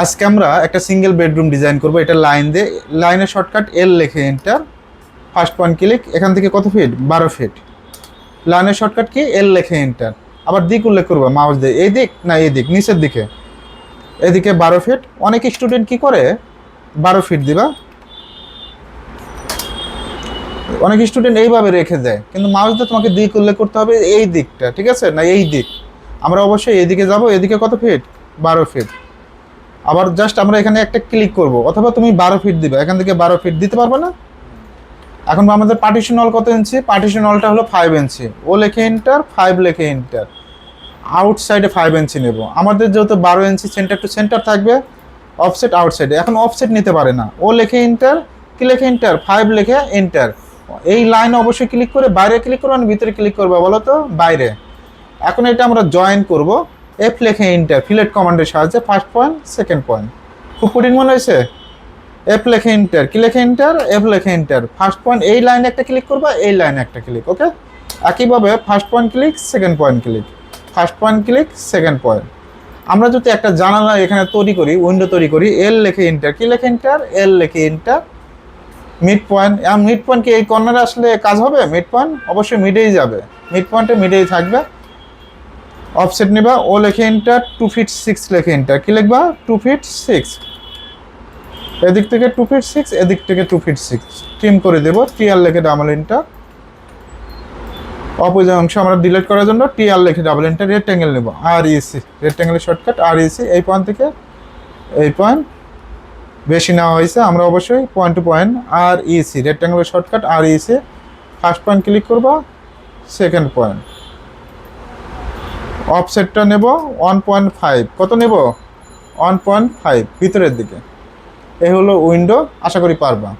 আজকে আমরা একটা সিঙ্গেল বেডরুম ডিজাইন করব। এটা লাইন দিয়ে লাইনের শর্টকাট এল লেখে এন্টার ফার্স্ট পয়েন্ট ক্লিক এখান থেকে কত ফিট বারো ফিট লাইনের শর্টকাট কি? এল লেখে এন্টার আবার দিক উল্লেখ করব মাউস দিয়ে। এই দিক না এই দিক, নিচের দিকে। এদিকে বারো ফিট অনেক স্টুডেন্ট কি করে? বারো ফিট দিবা। অনেক স্টুডেন্ট এইভাবে রেখে দেয়। কিন্তু মাউস দিয়ে তোমাকে দিক উল্লেখ করতে হবে এই দিকটা, ঠিক আছে? না এই দিক। আমরা অবশ্যই এদিকে যাব, এদিকে কত ফিট বারো ফিট আবার জাস্ট আমরা এখানে একটা ক্লিক করব। অথবা তুমি বারো ফিট দিবে। এখান থেকে বারো ফিট দিতে পারবে না? এখন আমাদের পার্টিশন হল কত ইঞ্চি পার্টিশন হলটা হলো ফাইভ ইঞ্চি ও লেখে ইন্টার ফাইভ লেখে ইন্টার আউটসাইডে ফাইভ ইঞ্চি নেব। আমাদের যেহেতু বারো ইঞ্চি সেন্টার টু সেন্টার থাকবে অফসেট আউটসাইডে এখন অফসেট নিতে পারে না। ও লেখে ইন্টার কি লেখে ইন্টার ফাইভ লেখে ইন্টার এই লাইন অবশ্যই ক্লিক করে বাইরে ক্লিক করব ভিতরে ক্লিক করব, বলো তো? বাইরে। এখন এটা আমরা জয়েন করব। এফ লেখে ইন্টার ফিলেট কমান্ডের সাহায্যে ফার্স্ট পয়েন্ট সেকেন্ড পয়েন্ট খুব কঠিন মনে হয়েছে? এফ লেখে ইন্টার কি লেখে ইন্টার এফ লেখে ইন্টার ফার্স্ট পয়েন্ট এই লাইনে একটা ক্লিক করবা, এই লাইনে একটা ক্লিক ওকে একইভাবে first point click second point click first point click second point আমরা যদি একটা জানালা এখানে তৈরি করি উইন্ডো তৈরি করি এল লেখে ইন্টার কি লেখে ইন্টার এল লেখে enter mid point mid point কি এই কর্নারে আসলে কাজ হবে? মিড পয়েন্ট অবশ্যই মিডেই যাবে। মিড পয়েন্টে মিডেই থাকবে। অফসেট নেবা ও লেখে ইন্টার টু ফিট সিক্স লেখে ইন্টার কি লিখবা? টু ফিট সিক্স এদিক থেকে টু ফিট সিক্স এদিক থেকে টু ফিট সিক্স টিম করে দেবো টিআর লেখে ডাবল ইন্টার অপোজিট অংশ আমরা ডিলিট করার জন্য টিআর লেখে ডাবল ইন্টার রেক্টেঙ্গেল নেব। আর ইসি রেক্টেঙ্গেলের শর্টকাট আর ইসি এই পয়েন্ট থেকে এই পয়েন্ট বেশি নেওয়া হয়েছে, আমরা অবশ্যই point to point R EC রেক্টেঙ্গেলের shortcut R EC first point click করবা সেকেন্ড পয়েন্ট অফসেটটা নেব ওয়ান পয়েন্ট ফাইভ কত নেব? ওয়ান পয়েন্ট ফাইভ ভিতরের দিকে। এ হলো উইন্ডো আশা করি পারবা।